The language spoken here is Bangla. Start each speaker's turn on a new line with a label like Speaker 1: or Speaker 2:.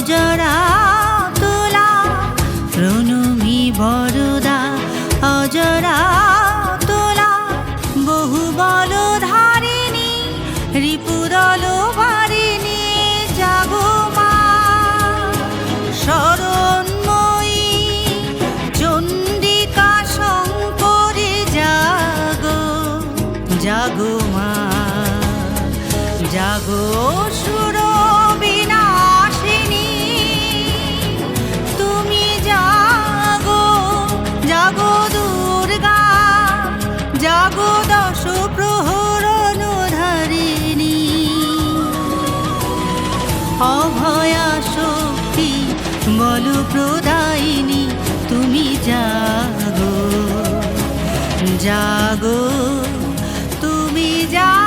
Speaker 1: অজরা তোলা, প্রণমী বরদা, অজরা তোলা। বহু বল ধারিণী রিপুদল চণ্ডিকা জাগো জাগো মা, জাগো জাগো দশ প্রহরণ অভয়া শক্তি বল প্রদায়িনী তুমি জাগো। জাগো তুমি যা